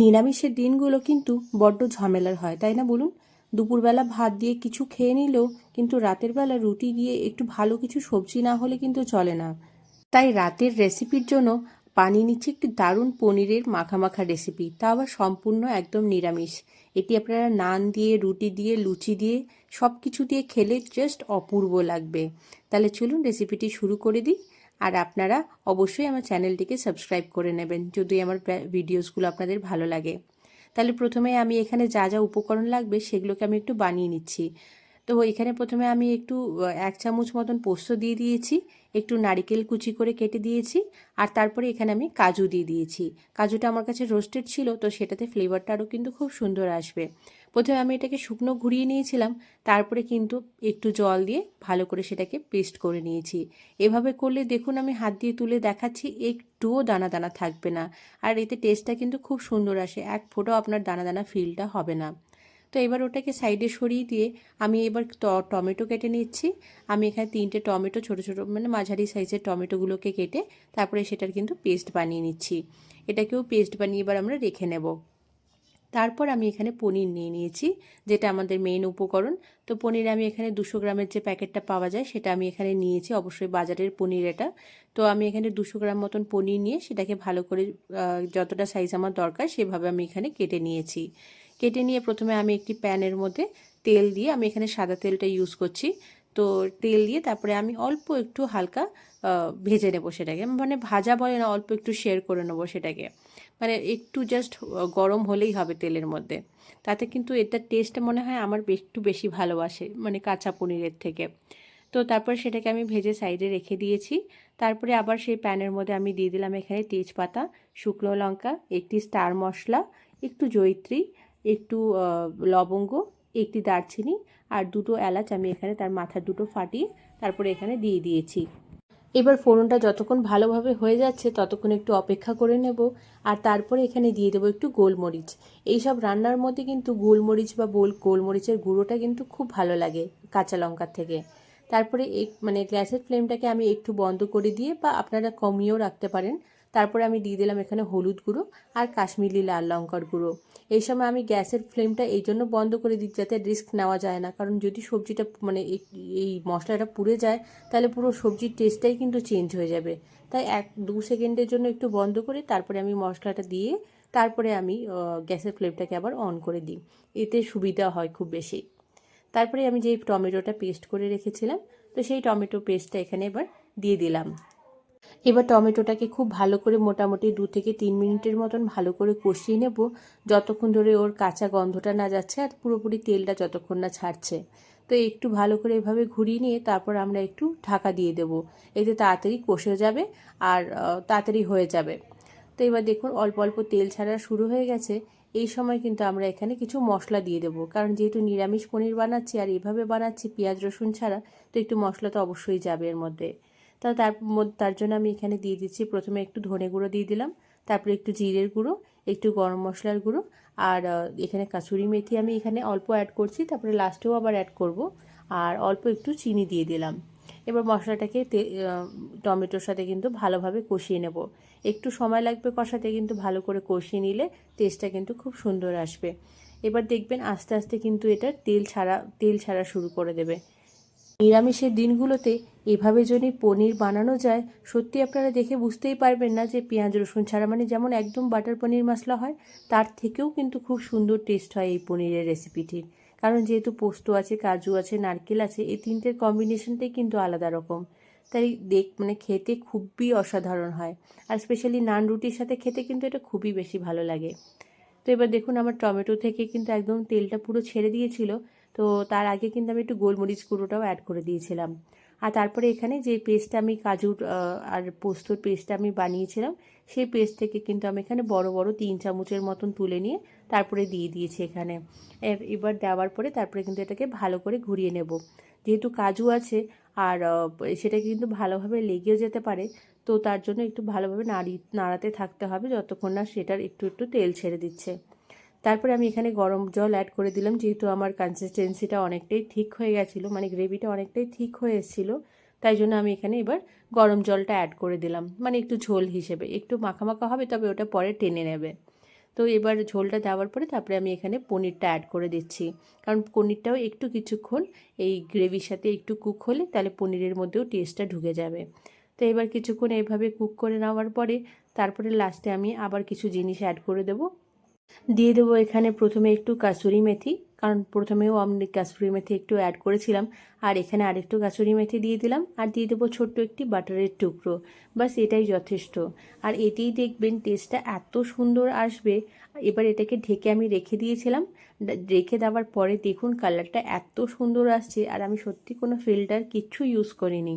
নিরামিষের দিনগুলো কিন্তু বড্ড ঝামেলার হয়, তাই না বলুন? দুপুরবেলা ভাত দিয়ে কিছু খেয়ে নিলেও কিন্তু রাতের বেলা রুটি দিয়ে একটু ভালো কিছু সবজি না হলে কিন্তু চলে না। তাই রাতের রেসিপির জন্য পানি নিচ্ছি একটি দারুণ পনিরের মাখা মাখা রেসিপি, তা আবার সম্পূর্ণ একদম নিরামিষ। এটি আপনারা নান দিয়ে, রুটি দিয়ে, লুচি দিয়ে সব কিছু দিয়ে খেলে জাস্ট অপূর্ব লাগবে। তাহলে চলুন রেসিপিটি শুরু করে দিই। আর আপনারা অবশ্যই আমার চ্যানেলটিকে সাবস্ক্রাইব করে নেবেন যদি আমার ভিডিওসগুলো আপনাদের ভালো লাগে। তাহলে প্রথমে আমি এখানে যা যা উপকরণ লাগবে সেগুলোকে আমি একটু বানিয়ে নিচ্ছি। তো এখানে প্রথমে আমি একটু এক চামচ মতন পোস্ত দিয়ে দিয়েছি, একটু নারিকেল কুচি করে কেটে দিয়েছি, আর তারপরে এখানে আমি কাজু দিয়ে দিয়েছি। কাজুটা আমার কাছে রোস্টেড ছিল, তো সেটাতে ফ্লেভারটা আরও কিন্তু খুব সুন্দর আসবে। প্রথমে আমি এটাকে শুকনো ঘুরিয়ে নিয়েছিলাম, তারপরে কিন্তু একটু জল দিয়ে ভালো করে সেটাকে পেস্ট করে নিয়েছি। এভাবে করলে দেখুন আমি হাত দিয়ে তুলে দেখাচ্ছি, একটুও দানা দানা থাকবে না, আর এতে টেস্টটা কিন্তু খুব সুন্দর আসে, এক ফোঁটাও আপনার দানা দানা ফিলটা হবে না। তো এবার ওটাকে সাইডে সরিয়ে দিয়ে আমি এবার টমেটো কেটে নিচ্ছি। আমি এখানে তিনটে টমেটো, ছোট ছোট মানে মাঝারি সাইজের টমেটোগুলোকে কেটে তারপরে সেটার কিন্তু পেস্ট বানিয়ে নিচ্ছি। এটাকেও পেস্ট বানিয়ে এবার আমরা রেখে নেব। তারপর আমি এখানে পনির নিয়ে নিয়েছি, যেটা আমাদের মেইন উপকরণ। তো পনির আমি এখানে দুশো গ্রামের যে প্যাকেটটা পাওয়া যায়, সেটা আমি এখানে নিয়েছি। অবশ্যই বাজারের পনির এটা। তো আমি এখানে দুশো গ্রাম মতন পনির নিয়ে সেটাকে ভালো করে যতটা সাইজ আমার দরকার, সেভাবে আমি এখানে কেটে নিয়েছি। কেটে নিয়ে প্রথমে আমি একটি প্যানের মধ্যে তেল দিয়ে আমি এখানে সাদা তেলটা ইউজ করছি। তো তেল দিয়ে তারপরে আমি অল্প একটু হালকা ভেজে নেব সেটাকে। মানে ভাজা বলে না, অল্প একটু শেয়ার করে নেব সেটাকে। মানে একটু জাস্ট গরম হলেই হবে তেলের মধ্যে। তাতে কিন্তু এটার টেস্টটা মনে হয় আমার একটু বেশি ভালোবাসে মানে কাঁচা পনিরের থেকে। তো তারপর সেটাকে আমি ভেজে সাইডে রেখে দিয়েছি। তারপরে আবার সেই প্যানের মধ্যে আমি দিয়ে দিলাম এখানে তেজপাতা, শুকনো লঙ্কা, একটি স্টার মশলা, একটু জয়িত্রী একটু লবঙ্গ, একটি দারচিনি আর দুটো এলাচ আমি এখানে তার মাথা দুটো ফাটিয়ে তারপরে এখানে দিয়ে দিয়েছি। এবার ফোড়নটা যতক্ষণ ভালোভাবে হয়ে যাচ্ছে ততক্ষণ একটু অপেক্ষা করে নেব আর তারপরে এখানে দিয়ে দেবো একটু গোলমরিচ। এই সব রান্নার মধ্যে কিন্তু গোলমরিচ বা গোল গোলমরিচের গুঁড়োটা কিন্তু খুব ভালো লাগে কাঁচা লঙ্কার থেকে। তারপরে এক মানে গ্যাসের ফ্লেমটাকে আমি একটু বন্ধ করে দিয়ে বা আপনারা কমিয়েও রাখতে পারেন। তারপরে আমি দিয়ে দিলাম এখানে হলুদ গুঁড়ো আর কাশ্মীরি লাল লঙ্কার গুঁড়ো। এই সময় আমি গ্যাসের ফ্লেমটা এই জন্য বন্ধ করে দিই যাতে রিস্ক নেওয়া যায় না। কারণ যদি সবজিটা মানে এই- মশলাটা পুড়ে যায়, তাহলে পুরো সবজির টেস্টটাই কিন্তু চেঞ্জ হয়ে যাবে। তাই এক, দু সেকেন্ডের জন্য একটু বন্ধ করে তারপরে আমি মশলাটা দিয়ে তারপরে আমি গ্যাসের ফ্লেমটাকে আবার অন করে দিই। এতে সুবিধা হয় খুব বেশি। তারপরে আমি যে টমেটোটা পেস্ট করে রেখেছিলাম, তো সেই টমেটো পেস্টটা এখানে এবার দিয়ে দিলাম। এবার টমেটোটাকে খুব ভালো করে মোটামুটি দু থেকে তিন মিনিটের মতন ভালো করে কষিয়ে নেব। যতক্ষণ ধরে ওর কাঁচা গন্ধটা না যাচ্ছে আর পুরোপুরি তেলটা যতক্ষণ না ছাড়ছে। তো একটু ভালো করে এভাবে ঘুরিয়ে নিয়ে তারপর আমরা একটু ঢাকা দিয়ে দেব। এতে তাড়াতাড়ি কষে যাবে আর তাড়াতাড়ি হয়ে যাবে। তো এবার দেখুন অল্প অল্প তেল ছাড়া শুরু হয়ে গেছে। এই সময় কিন্তু আমরা এখানে কিছু মশলা দিয়ে দেবো। কারণ যেহেতু নিরামিষ পনির বানাচ্ছি আর এভাবে বানাচ্ছি পেঁয়াজ রসুন ছাড়া, তো একটু মশলা তো অবশ্যই যাবে এর মধ্যে। তা তার তার জন্য আমি এখানে দিয়ে দিচ্ছি। প্রথমে একটু ধনে গুঁড়ো দিয়ে দিলাম, তারপরে একটু জিরের গুঁড়ো, একটু গরম মশলার গুঁড়ো, আর এখানে কাসুরি মেথি আমি এখানে অল্প অ্যাড করছি, তারপরে লাস্টেও আবার অ্যাড করব, আর অল্প একটু চিনি দিয়ে দিলাম। এবার মশলাটাকে টমেটোর সাথে কিন্তু ভালোভাবে কষিয়ে নেব। একটু সময় লাগবে কষাতে, কিন্তু ভালো করে কষিয়ে নিলে টেস্টটা কিন্তু খুব সুন্দর আসবে। এবার দেখবেন আস্তে আস্তে কিন্তু এটা তেল ছাড়া তেল ছাড়া শুরু করে দেবে। নিরামিষের দিনগুলোতে এভাবে যদি পনির বানানো যায়, সত্যি আপনারা দেখে বুঝতেই পারবেন না যে পেঁয়াজ, রসুন ছাড়া মানে যেমন একদম বাটার পনির মশলা হয়, তার থেকেও কিন্তু খুব সুন্দর টেস্ট হয় এই পনিরের রেসিপিটির কারণ যেহেতু পোস্ত আছে, কাজু আছে, নারকেল আছে, এই তিনটের কম্বিনেশনটাই কিন্তু আলাদা রকম। তাই দেখ মানে খেতে খুবই অসাধারণ হয়। আর স্পেশালি নান রুটির সাথে খেতে কিন্তু এটা খুবই বেশি ভালো লাগে। তো এবার দেখুন আমার টমেটো থেকে কিন্তু একদম তেলটা পুরো ছেড়ে দিয়েছিল। তো তার আগে কিন্তু আমি একটু গোলমরিচ গুঁড়োটাও অ্যাড করে দিয়েছিলাম। আর তারপরে এখানে যে পেস্টটা আমি কাজুর আর পোস্তর পেস্টটা আমি বানিয়েছিলাম, সেই পেস্ট থেকে কিন্তু আমি এখানে বড় বড় তিন চামচের মতন তুলে নিয়ে তারপরে দিয়ে দিয়েছি এখানে। এবার দেওয়ার পরে তারপরে কিন্তু এটাকে ভালো করে ঘুরিয়ে নেব। যেহেতু কাজু আছে, আর সেটা কিন্তু ভালোভাবে লেগেও যেতে পারে তো তার জন্য একটু ভালোভাবে নাড়ি, নাড়াতে থাকতে হবে যতক্ষণ না সেটার একটু একটু তেল ছেড়ে দিচ্ছে। তারপরে আমি এখানে গরম জল অ্যাড করে দিলাম, যেহেতু আমার কনসিস্টেন্সিটা অনেকটাই ঠিক হয়ে গেছিল মানে গ্রেভিটা অনেকটাই ঠিক হয়ে এসেছিল, তাই জন্য আমি এখানে এবার গরম জলটা অ্যাড করে দিলাম মানে একটু ঝোল হিসেবে। একটু মাখা মাখা হবে, তবে ওটা পরে টেনে নেবে। তো এবার ঝোলটা দেওয়ার পরে তারপরে আমি এখানে পনিরটা অ্যাড করে দিচ্ছি। কারণ পনিরটাও একটু কিছুক্ষণ এই গ্রেভির সাথে একটু কুক হলে তাহলে পনিরের মধ্যেও টেস্টটা ঢুকে যাবে। তো এবার কিছুক্ষণ এইভাবে কুক করে নেওয়ার পরে তারপরে লাস্টে আমি আবার কিছু জিনিস অ্যাড করে দেবো। দিয়ে দেবো এখানে প্রথমে একটু কাসুরি মেথি, কারণ প্রথমেও আমি কাসুরি মেথি একটু অ্যাড করেছিলাম। আর এখানে আরেকটু কাসুরি মেথি দিয়ে দিলাম। আর দিয়ে দেবো ছোট্ট একটি বাটারের টুকরো। বাস এটাই যথেষ্ট। আর এতেই দেখবেন টেস্টটা এত সুন্দর আসবে। এবার এটাকে ঢেকে আমি রেখে দিয়েছিলাম। রেখে দেওয়ার পরে দেখুন কালারটা এত সুন্দর আসছে। আর আমি সত্যি কোনো ফিল্টার কিচ্ছু ইউজ করিনি।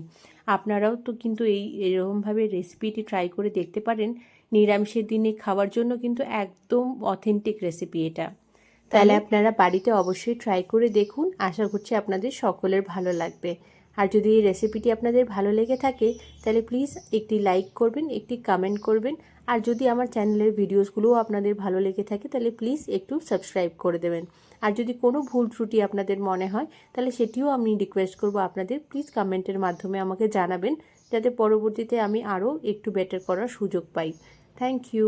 আপনারাও তো কিন্তু এই এরকমভাবে রেসিপিটি ট্রাই করে দেখতে পারেন। নিরামিষের দিনে খাওয়ার জন্য কিন্তু একদম অথেন্টিক রেসিপি এটা। তাহলে আপনারা বাড়িতে অবশ্যই ট্রাই করে দেখুন। আশা করছি আপনাদের সকলের ভালো লাগবে। আর যদি এই রেসিপিটি আপনাদের ভালো লেগে থাকে তাহলে প্লিজ একটি লাইক করবেন একটি কমেন্ট করবেন। আর যদি আমার চ্যানেলের ভিডিওসগুলোও আপনাদের ভালো লেগে থাকে তাহলে প্লিজ একটু সাবস্ক্রাইব করে দেবেন। আর যদি কোনো ভুল ত্রুটি আপনাদের মনে হয়, তাহলে সেটিও আমি রিকোয়েস্ট করব আপনাদের। প্লিজ কমেন্টের মাধ্যমে আমাকে জানাবেন, যাতে পরবর্তীতে আমি আরও একটু বেটার করার সুযোগ পাই। Thank you